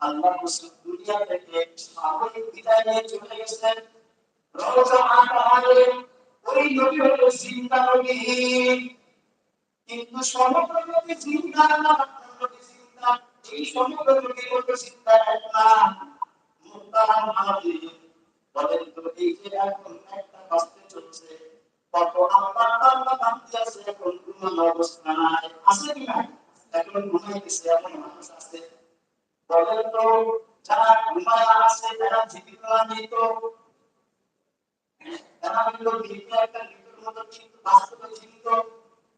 আল্লাহ রাসূল দুনিয়া থেকে স্বাভাবিক বিদায় নিয়ে চলে গেছেন। রওজা আনহারে ওই নবী হলো জিন্দা কিন্তু সমগ্র নবী জিন্দা না নবী জিন্দা। এই সমগ্র নবী হলো জিন্দা না মুহতারাম হাজির বলেন তো, এই যে এখন একটা বাস্তে চলছে, কত আল্লাহ আল্লাহ বান্দি আছে, এখন ঘুমানো অবস্থা নাই, আছে কি নাই? এখন ঘুমাই গেছে এমন মানুষ আছে। বলেন যারা ঘুমায় আছে, তারা জীবিত নেই তারা হলো জীবিত একটা মৃত্যুর মতো কিন্তু বাস্তবে জীবিত।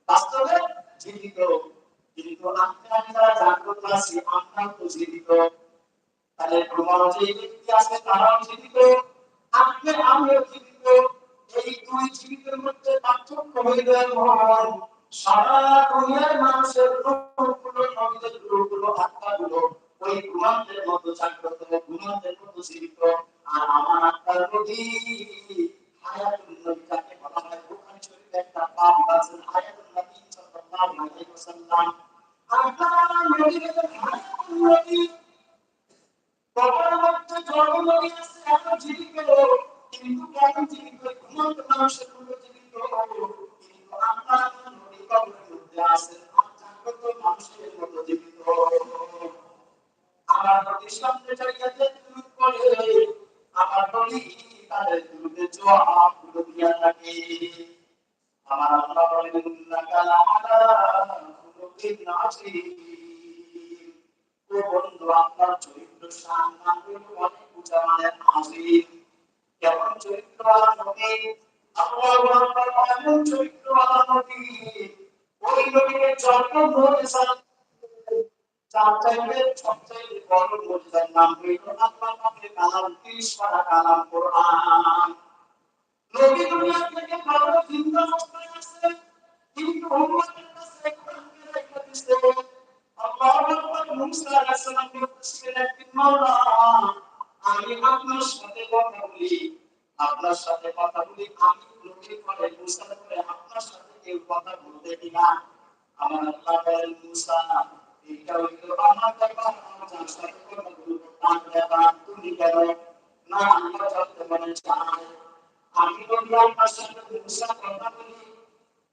বাস্তবে জীবিত। কিন্তু আপনি যারা জাগ্রত আছি আমরাও তো জীবিত। তাহলে প্রমাণ যে ব্যক্তি আছে, তারাও জীবিত। আপনি আমিও জীবিত। এই দুই জীবিতের মধ্যে পার্থক্য হইল এমন সারা দুনিয়ার মানুষের আত্মাগুলো ওই ঘুমান্তের মতো জাগ্রত ঘুমান্তের মতো জীবিত, আর আমার আত্মার প্রতি হায়াতুল নবী যাকে বলা হয় বুখারী শরীফে একটা বাব আছে। হায়াতুল নবী সাল্লাল্লাহু আলাইহি ওয়াসাল্লাম আপনার নবী ও বন্ধু আপনার চরিত্র সম্মান অনেক উঁচা মানের আযীম কেমন চরিত্র নবী আল্লাহু আকবার এমন চরিত্র নবী ওই নবীকে জন্ম হয়েছে চার চাইতে সবচেয়ে বড় মুজিজার নাম হইল আল্লাহ পাকের কালাম 30 পারা কালাম কোরআন নবী দুনিয়া থেকে ভালো চিন্তা অবস্থায় আছে কিন্তু উম্মতের আমি আপনার সাথে কথা বলি। আপনার সাথে কথা বলি, আমি নবী করে মুসা করে আপনার সাথে কেউ কথা বলতে দিনা আমার আল্লাহ বলেন, মুসা এটা হইল আমার ব্যাপার, আমার যার সাথে কথা বলব তার ব্যাপার, তুমি কেন? না আল্লাহ জানতে মনে চায় আমি নবী আপনার সাথে মুসা কথা বলি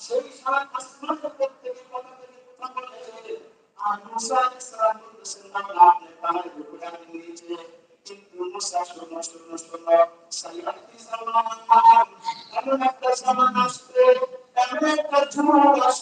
সেই সারা আসমানের প্রত্যেক কথা বলে আর মুসা আলাইহিস সালাম বলতেছেন না আপনি পাহাড়ে ঘুরে নিয়েছে কিন্তু মুসা শোনো শোনো শোনো সাইয়াতি জামান এমন একটা জামান আসবে এমন একটা যুগ আসবে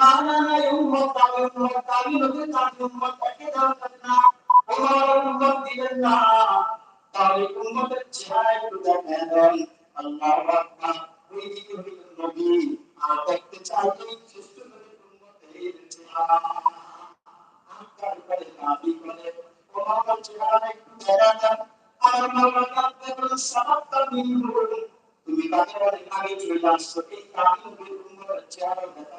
না না না এই উম্মত আমি উম্মত আমি নবী তার উম্মত তাকে দেওয়া না তোমার উম্মত দিবেন না তাহলে উম্মতের চেহারা একটু দেখান আল্লাহ আকবার ওই দিকে হইল নবী আর দেখতে চাইলে শ্রেষ্ঠ নবীর উম্মতের চেহারা আকার করে দাবি করে তোমার চেহারা একটু দেখা দেন আমার মাওলা কাঁদতে বলে সাবাতটা বিন্দু তুমি তাকে অনেক আগে চলে আসছো। এই নবীর উম্মতের চেহারা দেখা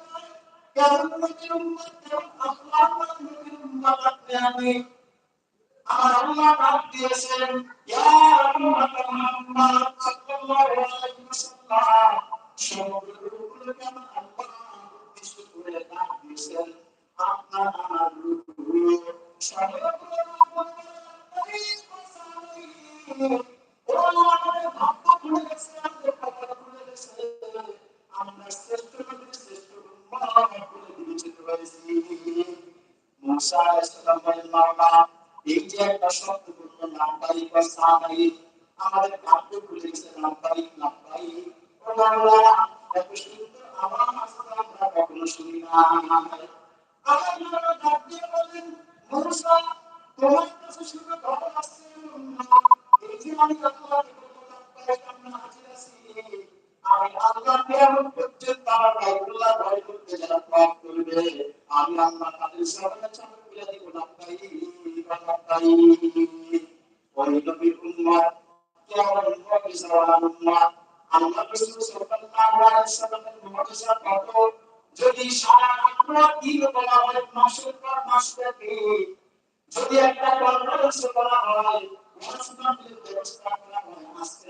আমার আল্লাহ ডাক দিয়েছেন ইয়া উম্মাত মুহাম্মদ সাল্লাল্লাহু আলাইহি ওয়াসাল্লাম সমগ্র রূপগুলোকে আল্লাহ উদ্দেশ্য করে ডাক দিয়েছেন আপনার আমার রূপ সমগ্র আমরা শ্রেষ্ঠ উম্মত বলে বিবেচিত হয়েছি মুসা আলাইহিস মাওলা এই যে একটা শব্দ বলল বা সাহাই আমাদের ভাগ্য খুলে গেছে লাম্বাই লাম্বাই ও মাওলা এত সুন্দর আওয়াজ আসলে আমরা কখনো শুনি না আমার মাওলা ডাক দিয়ে বলেন মুসা তোমার কাছে শুধু খবর আসছে এই যে আমি আমরা আছি আমি আল্লাহ পর্যন্ত আমার বাইতুল্লাহ ভয় যদি একটা হয় আজকে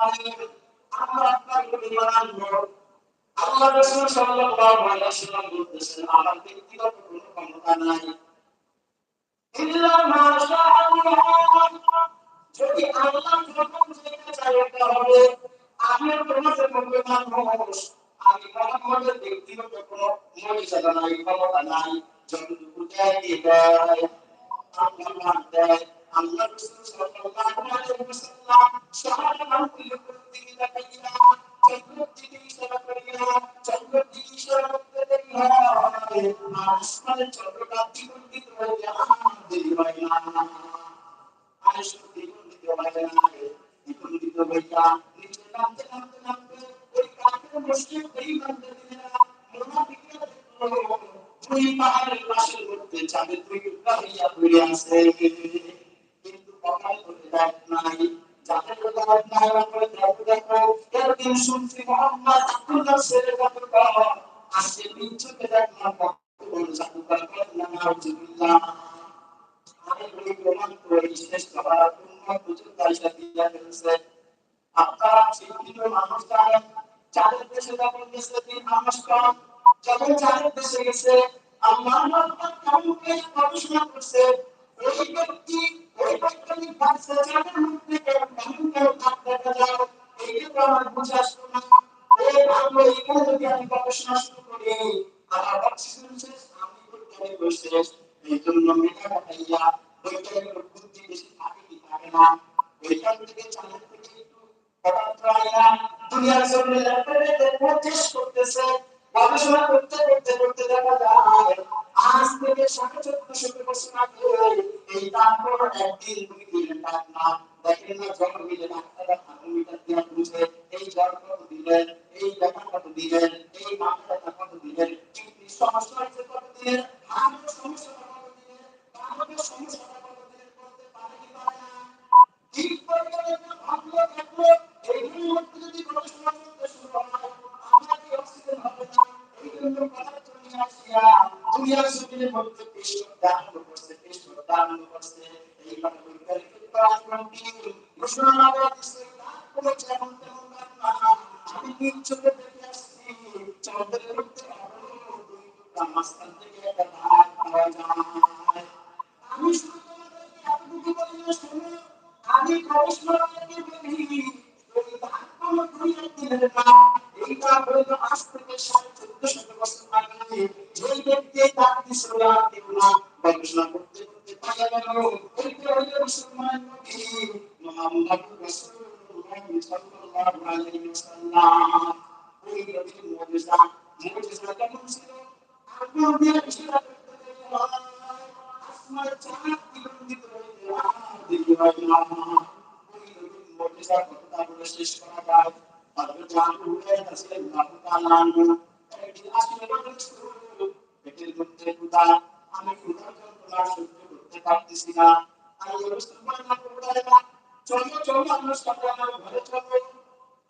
আমরা আপনার প্রতি কোনো ক্ষমতা নাই যদি আল্লাহ আমি আমি মোহাম্মদের ব্যক্তিগত কোনো মর্যাদা নাই ক্ষমতা নাই যতটুকু দেয় দিয়ে দেয় আল্লাহ রাসূল সাল্লাল্লাহু আলাইহি ওয়াসাল্লাম সাহাবাদের দিকে তাকাইয়া চন্দ্রের দিকে ইশারা করিয়া চন্দ্রের দিকে ইশারা করতে দেরি হয় আসমানের চন্দ্রটা দ্বিগুণিত হয়ে যায় দেরি হয় না আরে শুধু দ্বিগুণিত হয় না দ্বিগুণিত হইয়া নিচে নামতে নামতে নামতে ওই কাঠের মুশকিল এই নামতে দিলেন মুনাফিকরা দেখল দুই পাহাড়ের পাশের মধ্যে চাঁদের দুই টুকরা হইয়া পড়ে আছে আপনারা মানুষ জানেন চাঁদের দেশে যখন গেছে তিন মানুষ কম যখন চাঁদের দেশে গেছে আল্লাহ আকবার গবেষণা করছে, ওই ব্যক্তি, ওই বৈজ্ঞানিক ভাবছে চাঁদের মধ্যে কেমন কেমন ভাব দেখা যায় এইটা তো আমার বুঝে আসলো না। ওই ভাবলো এখানে যদি আমি গবেষণা শুরু করি আমার অক্সিজেন শেষ আমি বৈজ্ঞানিক শেষ? এই জন্য মেধা খাটাইয়া বৈজ্ঞানিক বুদ্ধি বেশি থাকে কি থাকে না? ওইখান থেকে চাঁদের থেকে দুনিয়ার জন্য করতেছে, গবেষণা করতে করতে করতে দেখা যায়, আজ থেকে সাড়ে চোদ্দশো বছর আগে এই তারপর একদিন দুই দিলেন তার নাম দেখেন না জন্ম দিলে ডাক্তাররা থার্মোমিটার দিয়ে বুঝে এই জ্বর দিলেন? এই ব্যথা দিলেন? এই মাথা দান করছে পেশ দান করছে এইভাবে বৈজ্ঞানিক পরাক্রম দিয়ে ঘোষণা লাগা দিচ্ছে কোনো যেমন তেমন না আমি নিজ চোখে দেখে আসছি চন্দ্রের মধ্যে মাঝখান থেকে একটা ভাগ পাওয়া যায় আমি শুধু এতটুকু বলি না শোনো আমি গবেষণা বলি না এইটা হইল আজ থেকে সাড়ে চোদ্দ শত বছর আগে যেই ব্যক্তি তার দিছিল না গবেষণা না আমি রাসূল বললাম চলো চলো আমরা সাথে আমার ঘরে চলো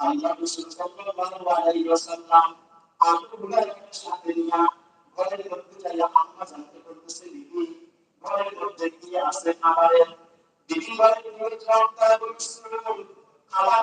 আল্লাহ রাসূল সাল্লাল্লাহু আলাইহি ওয়াসাল্লাম আবু হুরায়রাকে সাথে নিয়ে ঘরের মধ্যে যাইয়া আম্মা জানতে করতেছে দিদি ঘরের মধ্যে কি আছে খাবারের দিদি ঘরে নিয়ে যাও তার বলছিল খাবার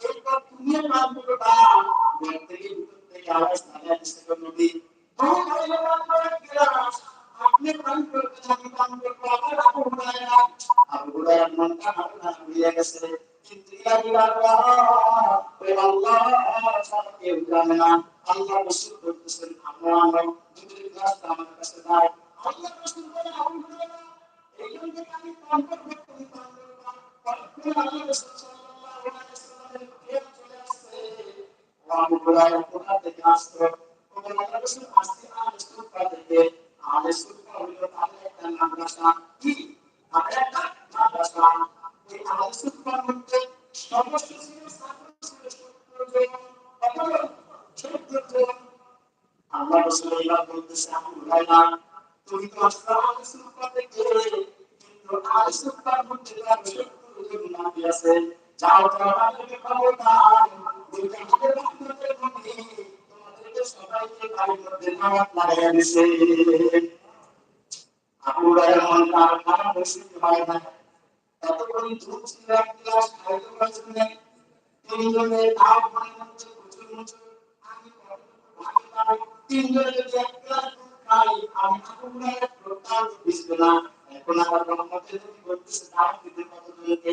তুমি পান করবা ঘর থেকে ভিতর থেকে বিলাল্লাহ ওই আল্লাহ না আল্লাহ আল্লাহ আবু হুরায়রা এইখান থেকে আমি পান করব তুমি পান পরক্ষণে আল্লাহ রাসূল আসতে আলে সুফা থেকে আলে সুফা হলো তাদের একটা মাদ্রাসা কি তাদের একটা মাদ্রাসা ওই আলে সুফার মধ্যে সদস্য ছিল ছাত্র ছিল জন আল্লাহ রাসূলুল্লাহ বলতেছে আবু হুরায়রা তুমি তো আসলে আলে সুফা থেকে কিন্তু আলে সুফার মধ্যে তার সত্তর জন নাবি আছে যাও যাও তাদেরকে খবর দাও আমাদের রহমতের নবী তোমাদেরকে সবাইকে বাড়ির মধ্যে নামাজ মন মনে এখন দিতে কতজনকে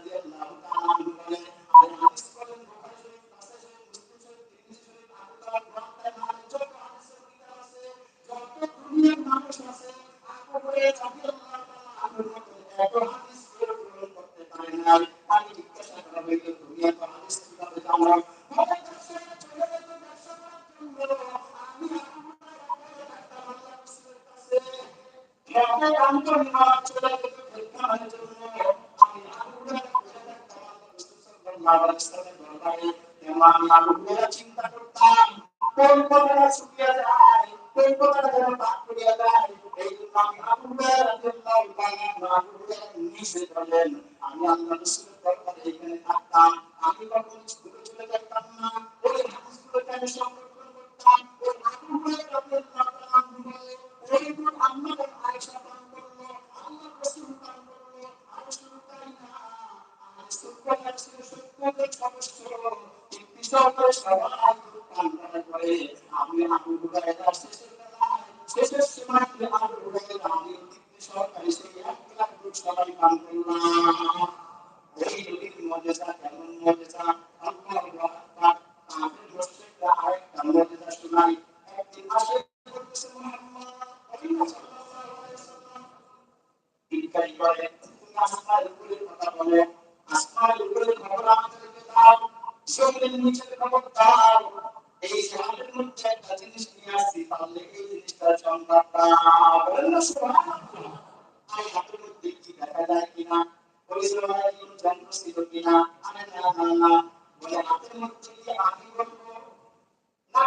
চিন্তা করতাম কোন কথাটা শুকিয়ে যায় কোন কথাটা যেন বাদ করিয়া যায় আমি আল্লাহ রাসূলের দরবারে এখানে থাকতাম আমি কখনো স্কুলে চলে যেতাম না ওই হাদিসগুলোকে আমি সংরক্ষণ করতাম ওই আবু রাদিয়াল্লাহু তাআলা ওই আম্মা আয়েশা পান করল আল্লাহ রাসূল পান করল আর শুরু তাই না সুপ্রিম সত্যের সদস্য একটি সরকার সবাই কামনা করে আমি আবু শেষের বেলায়, শেষের সময় Thank you.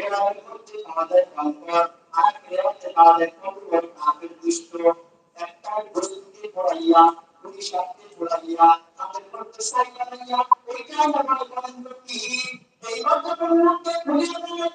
আমাদের কঙ্কর আর দেওয়ালে আমাদের কঙ্কর হাতের দুষ্ট একটা বস্তুকে পড়াইয়া দুই সাথে পড়াইয়া তাদের মধ্যে সাইয়া লাইয়া ওইটা আমরা মনে করেন কি এইবার যখন মধ্যে খুলিয়ে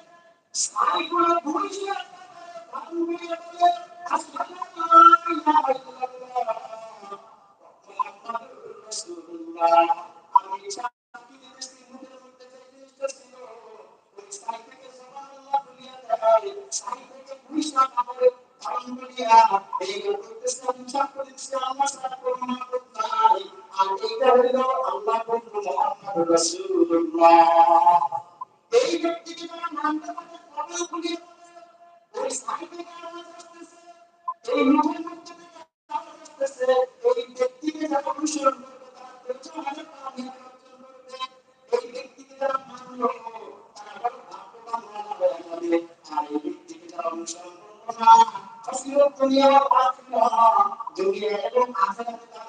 দুনিয়া এবং আখিরাতে তার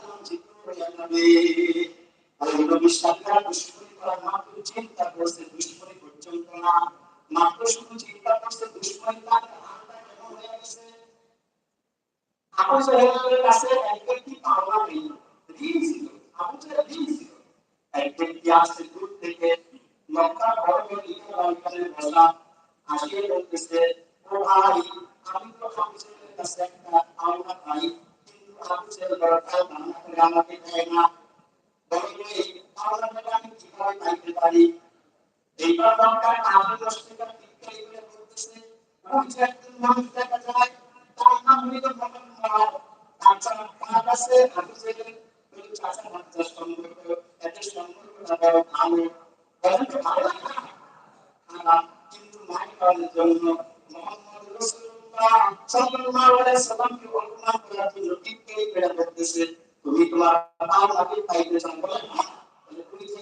হয়ে পারি এইবার দরকার আবু দশটা টিকাই করে বলতেছে একজন মানুষ দেখা যায়, তার নাম হইল মোহাম্মদ আচ্ছা কার কাছে আবু জাহেল বলে চাচা বাচ্চা সম্পর্ক, এত সম্পর্কটা বড় ভালো। বলেন ভালো লাগে না কিন্তু মাই পাওয়ার জন্য মোহাম্মদ রাসূলুল্লাহ সাল্লাল্লাহু আলাইহি সাল্লামকে অপমান করার জন্য টিকাই করে বলতেছে তুমি তোমার পাও আগে পাইতে চাও না। তুমি যে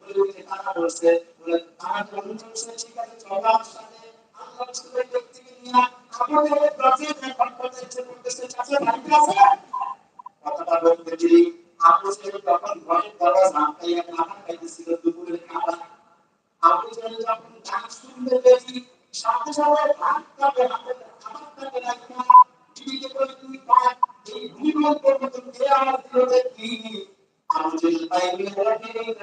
তারা বলছে তারা যখন চলছে ঠিক আছে সবার সাথে, আমরা ছোট ব্যক্তিকে নিয়ে আমাদের কাছে এখন করতেছে করতেছে কাছে বাড়িতে আছে? কথাটা বলতে যে আপনি তখন ঘরের দরজা ঝাঁকাইয়া খাবার খাইতেছিল দুপুরের খাবার। আপনি যখন গান শুনতে পেয়েছি, সাথে সাথে ভাতটাকে হাতে খাবারটাকে রাখা টিভিতে করে তুই ভাত এই ভূমিকম্প পর্যন্ত আমার দিল কি عبد الغيب والذين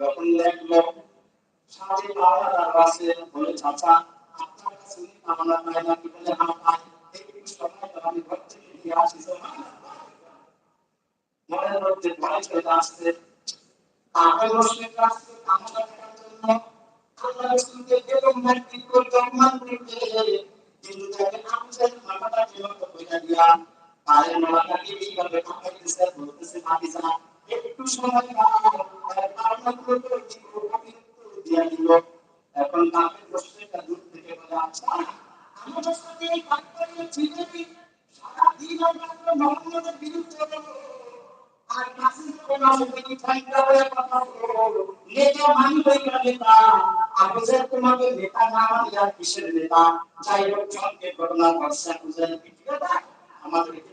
যখন দেখল সাথে বাবা তার কাছে বলে চাচা আপনার কাছে কামনা পায় না কি বলে আমার একটু সময় তো আমি ঘর থেকে নিয়ে আসি মনের মধ্যে ভয় চলে আসছে আগে রসুলের কাছে কামনা করার জন্য আল্লাহ রসুলকে এরকম মানবিক করতে অপমান করতে কিন্তু তাকে আমি মাথাটা বিভক্ত হইয়া গিয়া পায়ের নলাটাকে এইভাবে ঢাকাইতেছে বলতেছে মাটি যা একটু সময় দিয়া দিল এখন কাপের প্রশ্নটা দূর থেকে বলে আচ্ছা আমাদের সাথে এই কাজ করলে ঠিকই সারাদিন আমরা মোহাম্মদের বিরুদ্ধে আর কাছে কোনো যদি ঠান্ডা হয়ে কথা বলো নেতা মানবে না নেতা। আবুজার তোমাকে নেতা না মানে কিসের নেতা? যাই হোক, জনকে ঘটনা ঘটছে আবুজার আমাদেরকে